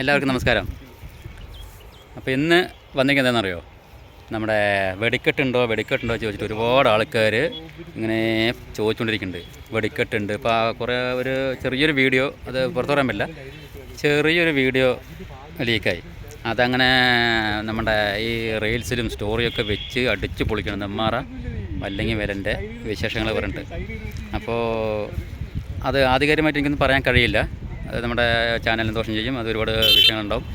എല്ലാവർക്കും നമസ്കാരം. അപ്പോൾ ഇന്ന് വന്നിരിക്കുന്നത് എന്താണെന്നറിയോ? നമ്മുടെ വെടിക്കെട്ടുണ്ടോ വെടിക്കെട്ടുണ്ടോ ചോദിച്ചിട്ട് ഒരുപാട് ആൾക്കാർ ഇങ്ങനെ ചോദിച്ചുകൊണ്ടിരിക്കുന്നുണ്ട് വെടിക്കെട്ടുണ്ട്. ഇപ്പോൾ കുറേ ഒരു ചെറിയൊരു വീഡിയോ അത് പുറത്തു പറയാൻ പറ്റില്ല. ചെറിയൊരു വീഡിയോ ലീക്കായി. അതങ്ങനെ നമ്മുടെ ഈ റീൽസിലും സ്റ്റോറിയൊക്കെ വെച്ച് അടിച്ച് പൊളിക്കണം നെമ്മാറ വല്ലെങ്കിൽ വരന്റെ വിശേഷങ്ങൾ പറഞ്ഞിട്ട്. അപ്പോൾ അത് ആധികാരികമായിട്ട് എനിക്കൊന്നും പറയാൻ കഴിയില്ല. അത് നമ്മുടെ ചാനലിന് ദോഷം ചെയ്യും. അത് ഒരുപാട് വിഷയങ്ങളുണ്ടാവും.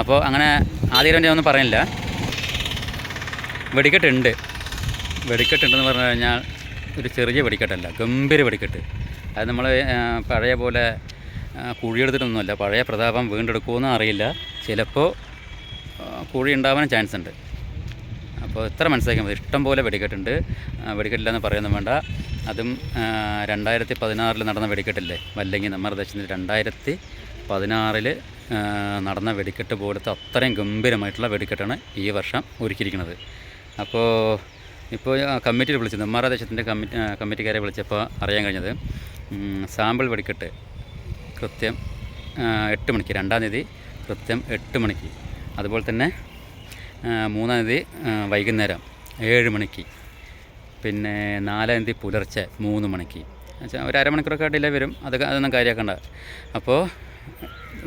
അപ്പോൾ അങ്ങനെ ആദ്യം ഒന്നും പറയുന്നില്ല. വെടിക്കെട്ടുണ്ട്. വെടിക്കെട്ടുണ്ടെന്ന് പറഞ്ഞു കഴിഞ്ഞാൽ ഒരു ചെറിയ വെടിക്കെട്ടല്ല ഗംഭീര വെടിക്കെട്ട്. അത് നമ്മൾ പഴയ പോലെ കുഴിയെടുത്തിട്ടൊന്നുമല്ല. പഴയ പ്രതാപം വീണ്ടെടുക്കുമെന്ന് അറിയില്ല. ചിലപ്പോൾ കുഴി ഉണ്ടാവാൻ ചാൻസ് ഉണ്ട്. അപ്പോൾ ഇത്ര മനസ്സിലാക്കിയാൽ മതി. ഇഷ്ടം പോലെ വെടിക്കെട്ടുണ്ട്. വെടിക്കെട്ടില്ലെന്ന് പറയുന്നത് വേണ്ട. അതും രണ്ടായിരത്തി പതിനാറിൽ നടന്ന വെടിക്കെട്ടില്ലേ? വല്ലെങ്കിൽ നമ്മുടെ ദേശത്തിൽ രണ്ടായിരത്തി പതിനാറിൽ നടന്ന വെടിക്കെട്ട് പോലത്തെ അത്രയും ഗംഭീരമായിട്ടുള്ള വെടിക്കെട്ടാണ് ഈ വർഷം ഒരുക്കിയിരിക്കുന്നത്. അപ്പോൾ ഇപ്പോൾ കമ്മിറ്റിയിൽ വിളിച്ചത് നെമ്മാറ ദേശത്തിന്റെ കമ്മിറ്റി കമ്മിറ്റിക്കാരെ വിളിച്ചപ്പോൾ അറിയാൻ കഴിഞ്ഞത് സാമ്പിൾ വെടിക്കെട്ട് കൃത്യം എട്ട് മണിക്ക് രണ്ടാം തീയതി കൃത്യം എട്ട് മണിക്ക്. അതുപോലെ തന്നെ മൂന്നാം തീയതി വൈകുന്നേരം ഏഴ് മണിക്ക്. പിന്നെ നാലാം തീയതി പുലർച്ചെ മൂന്ന് മണിക്ക്. എന്നുവെച്ചാൽ ഒരു അരമണിക്കൂറൊക്കെ ഡിലേ വരും. അതൊക്കെ അതൊന്നും കാര്യമാക്കണ്ട. അപ്പോൾ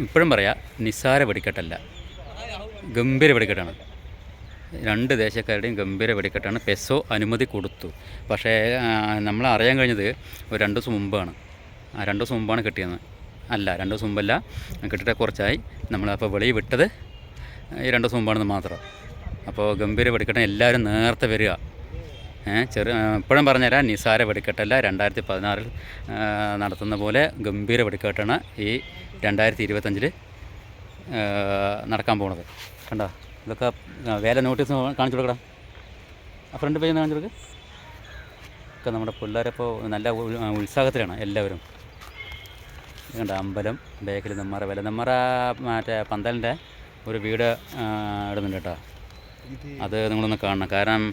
ഇപ്പോഴും പറയാം നിസ്സാര വെടിക്കെട്ടല്ല. ഗംഭീര വെടിക്കെട്ടാണ്. രണ്ട് ദേശക്കാരുടെയും ഗംഭീര വെടിക്കെട്ടാണ്. പെസോ അനുമതി കൊടുത്തു. പക്ഷേ നമ്മൾ അറിയാൻ കഴിഞ്ഞത് ഒരു രണ്ട് ദിവസം മുമ്പാണ്. ആ രണ്ട് ദിവസം മുമ്പാണ് കിട്ടിയത് അല്ല രണ്ട് ദിവസം മുമ്പല്ല. കിട്ടിയിട്ട് കുറച്ചായി. നമ്മളപ്പോൾ വെളി വിട്ടത് ഈ രണ്ട് ദിവസം മുമ്പാണെന്ന് മാത്രം. അപ്പോൾ ഗംഭീര വെടിക്കെട്ടാൻ എല്ലാവരും നേരത്തെ വരിക. ചെറു ഇപ്പോഴും പറഞ്ഞുതരാം നിസാര വെടിക്കെട്ടല്ല രണ്ടായിരത്തി പതിനാറിൽ നടത്തുന്ന പോലെ ഗംഭീര വെടിക്കെട്ടാണ് ഈ രണ്ടായിരത്തി ഇരുപത്തഞ്ചിൽ നടക്കാൻ പോണത്. കണ്ടോ? ഇതൊക്കെ വേല നോട്ടീസ് കാണിച്ചു കൊടുക്കടാ. ആ ഫ്രണ്ട് പേജ് കാണിച്ചു കൊടുക്ക്. ഒക്കെ നമ്മുടെ പിള്ളേരപ്പോൾ നല്ല ഉത്സാഹത്തിലാണ് എല്ലാവരും. കണ്ട? അമ്പലം ബേക്കിൽ നെമ്മറ വില. നെമ്മറ മറ്റേ പന്തലിന്റെ ഒരു വീട് ഇടുന്നുണ്ട് കേട്ടോ. അത് നിങ്ങളൊന്ന് കാണണം. കാരണം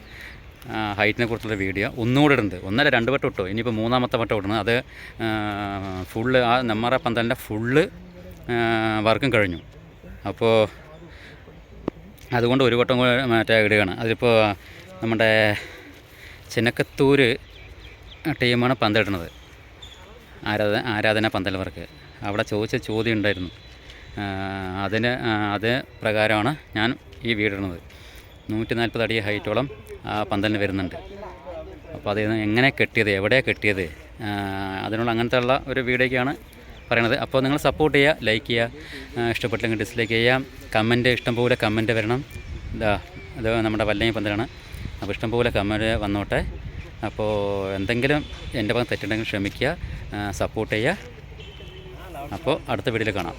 ഹൈറ്റിനെ കുറിച്ചുള്ള വീഡിയോ ഒന്നുകൂടെ ഉണ്ട് ഒന്നര രണ്ട് വട്ടം ഇട്ടു. ഇനിയിപ്പോൾ മൂന്നാമത്തെ വട്ടം ഇടുന്നത്. അത് ഫുള്ള് ആ നെമ്മറ പന്തലിന്റെ ഫുള്ള് വർക്കും കഴിഞ്ഞു. അപ്പോൾ അതുകൊണ്ട് ഒരു വട്ടം കൂടെ മറ്റേ ഇടുകയാണ്. അതിപ്പോൾ നമ്മുടെ ചിനക്കത്തൂർ ടീമാണ് പന്തിടുന്നത്. ആരാധന ആരാധന പന്തൽ വർക്ക്. അവിടെ ചോദിച്ച ചോദ്യം ഉണ്ടായിരുന്നു. അതിന് അത് പ്രകാരമാണ് ഞാൻ ഈ വീടിടുന്നത് നൂറ്റി നാൽപ്പത് അടി ഹൈറ്റോളം ആ പന്തലിന് വരുന്നുണ്ട്. അപ്പോൾ അത് എങ്ങനെ കെട്ടിയത് എവിടെയാണ് കെട്ടിയത് അതിനുള്ള അങ്ങനത്തെ ഉള്ള ഒരു വീഡിയോയ്ക്കാണ് പറയണത്. അപ്പോൾ നിങ്ങൾ സപ്പോർട്ട് ചെയ്യുക ലൈക്ക് ചെയ്യുക ഇഷ്ടപ്പെട്ടില്ലെങ്കിൽ ഡിസ്ലൈക്ക് ചെയ്യാം കമന്റ് ഇഷ്ടംപോലെ കമന്റ് വരണം. ഇതാ ഇത് നമ്മുടെ വല്ലങ്ങി പന്തലാണ്. അപ്പോൾ ഇഷ്ടംപോലെ കമന്റ് വന്നോട്ടെ. അപ്പോൾ എന്തെങ്കിലും എന്റെ ഭാഗം തെറ്റുണ്ടെങ്കിൽ ക്ഷമിക്കുക സപ്പോർട്ട് ചെയ്യുക. അപ്പോൾ അടുത്ത വീഡിയോയിൽ കാണാം.